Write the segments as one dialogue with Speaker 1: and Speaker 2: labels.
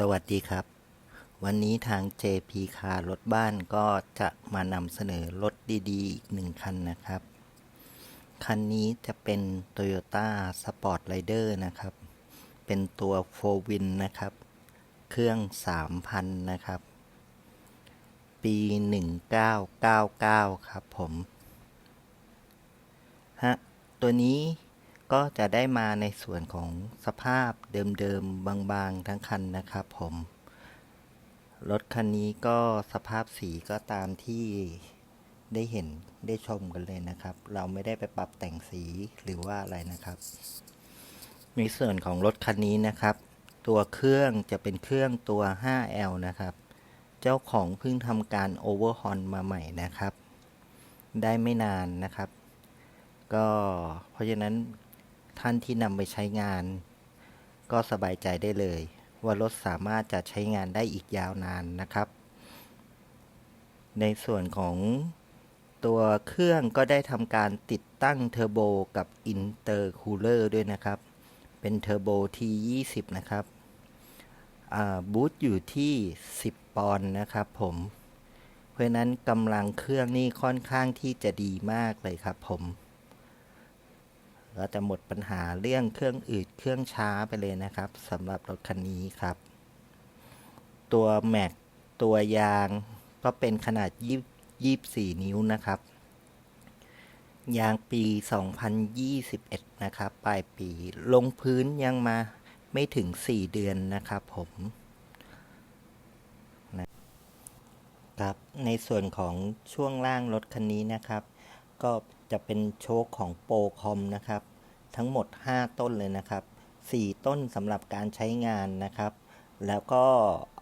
Speaker 1: สวัสดีครับ วันนี้ทาง JP คารถบ้านก็จะมานำเสนอรถดีๆ อีกหนึ่งคันนะครับ คันนี้จะเป็น Toyota Sport Rider นะครับ เป็นตัว 4 Win นะครับ เครื่อง 3,000 นะครับ ปี 1999 ครับผม ฮะ ตัวนี้ ก็จะได้มาในส่วนของสภาพเดิมๆบางๆทั้งคันนะครับผม รถคันนี้ก็สภาพสีก็ตามที่ได้เห็นได้ชมกันเลยนะครับ เราไม่ได้ไปปรับแต่งสีหรือว่าอะไรนะครับในส่วนของรถคันนี้นะครับ ตัวเครื่องจะเป็นเครื่องตัว 5L นะครับ เจ้าของเพิ่งทำการโอเวอร์ฮอนมาใหม่นะครับ ได้ไม่นานนะครับ ก็เพราะฉะนั้น ท่านที่นำไปใช้งาน ก็สบายใจได้เลย ว่ารถสามารถจะใช้งานได้อีกยาวนานนะครับ ในส่วนของตัวเครื่องก็ได้ทำการติดตั้งเทอร์โบกับอินเตอร์คูลเลอร์ด้วยนะครับ เป็นเทอร์โบ T20 นะครับบูตอยู่ที่ 10 ปอนด์นะครับผม เพราะนั้นกำลังเครื่องนี่ค่อนข้างที่จะดีมากเลยครับผม ก็จะหมดปัญหาเรื่องเครื่องอืดเครื่องช้าไปเลยนะครับสำหรับรถคันนี้ครับ ตัวแม็กตัวยางก็เป็นขนาด24 นิ้วนะครับ ยางปี 2021 นะครับ ปลายปีลงพื้นยังมาไม่ถึง 4 เดือนนะครับผมนะครับในส่วนของช่วงล่างรถคันนี้นะครับ ก็จะเป็นโชคของโปรคอมนะครับ ทั้งหมด 5 ต้นเลยนะครับ 4 ต้นสำหรับการใช้งานนะครับ แล้วก็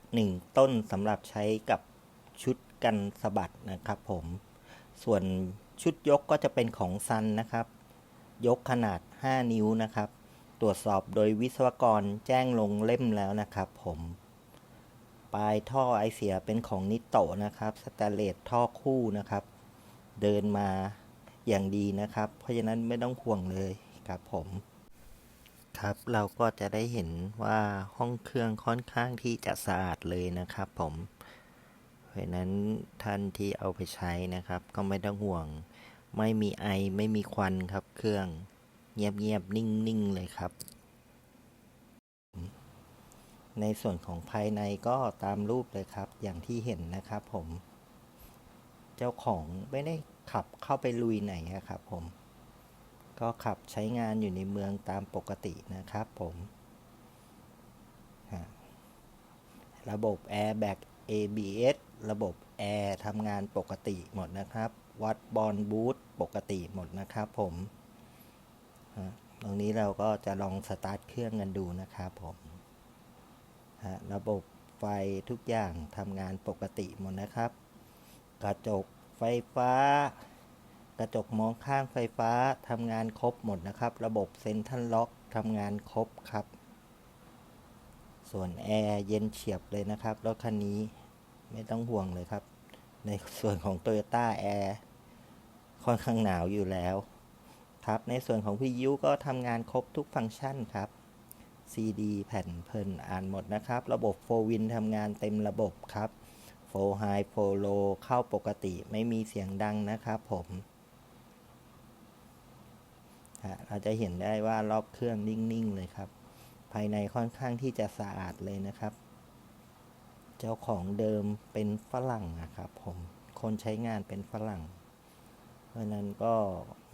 Speaker 1: 1 ต้นสำหรับใช้กับชุดกันสะบัดนะครับผม ส่วนชุดยกก็จะเป็นของซันนะครับ ยกขนาด 5 นิ้วนะครับ ตรวจสอบโดยวิศวกรแจ้งลงเล่มแล้วนะครับผมปลายท่อไอเสียเป็นของนิโตะนะครับ สแตเลสท่อคู่นะครับ เดินมา อย่างดีนะครับ เพราะฉะนั้นไม่ต้องห่วงเลยครับผมครับเราก็จะได้เห็นว่าห้องเครื่องค่อนข้างที่จะสะอาดเลยนะครับผมเพราะฉะนั้นท่านที่เอาไปใช้นะครับ ก็ไม่ต้องห่วง ไม่มีไอไม่มีควันครับเครื่องเงียบๆนิ่งๆเลยครับ ในส่วนของภายในก็ตามรูปเลยครับ อย่างที่เห็นนะครับผม เจ้าของไม่ได้ ขับเข้าไปลุยไหนอะครับผม ก็ขับใช้งานอยู่ในเมืองตามปกตินะครับผมระบบ Airbag ABS ระบบแอร์ทำงานปกติหมดนะครับ วัดบอลบูทปกติหมดนะครับผมตรงนี้เราก็จะลองสตาร์ทเครื่องกันดูนะครับผมระบบไฟทุกอย่างทำงานปกติหมดนะครับ กระจก ฟฟ้า กระจกมองข้างไฟฟ้าทำงานครบหมดนะครับ ระบบเซ็นทรัลล็อกทำงานครบครับ ส่วนแอร์เย็นเฉียบเลยนะครับรถคันนี้ไม่ต้องห่วงเลยครับ ในส่วนของ Toyota Air ค่อนข้างหนาวอยู่แล้วครับ ในส่วนของวิยุก็ทำงานครบทุกฟังก์ชันครับ CD แผ่นเพลินอ่านหมดนะครับ ระบบโฟวินทำงานเต็มระบบครับ โฟไฮโฟโลเข้าปกติไม่มีเสียงดังนะครับผมเราจะเห็นได้ว่ารอบเครื่องนิ่ง ๆ เลยครับ ภายในค่อนข้างที่จะสะอาดเลยนะครับ เจ้าของเดิมเป็นฝรั่งนะครับผมคนใช้งานเป็นฝรั่ง เพราะนั้นก็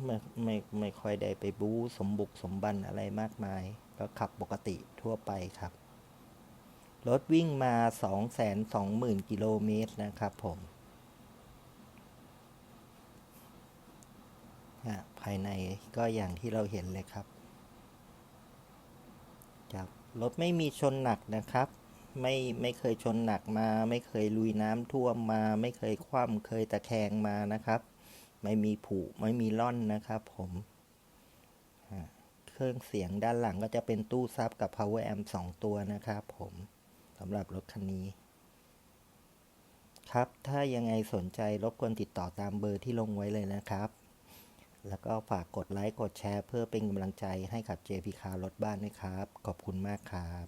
Speaker 1: ไม่ไม่ไม่ค่อยได้ไปบู๊สมบุกสมบันอะไรมากมาย ก็ขับปกติทั่วไปครับ รถวิ่งมา 220,000 กิโลเมตรนะครับผมภายในก็อย่างที่เราเห็นเลยครับครับรถไม่มีชนหนักนะครับ ไม่ไม่เคยชนหนักมา ไม่เคยลุยน้ำท่วมมา ไม่เคยคว่ำเคยตะแคงมานะครับ ไม่มีผุไม่มีล่อนนะครับผมเครื่องเสียงด้านหลังก็จะเป็นตู้ซับกับ power amp 2 ตัวนะครับผม สำหรับรถคันนี้ ครับ ถ้ายังไงสนใจรบกวนติดต่อตามเบอร์ที่ลงไว้เลยนะครับ แล้วก็ฝากกดไลค์ กดแชร์ เพื่อเป็นกำลังใจให้กับ JP คารถบ้านด้วยครับ ขอบคุณมากครับ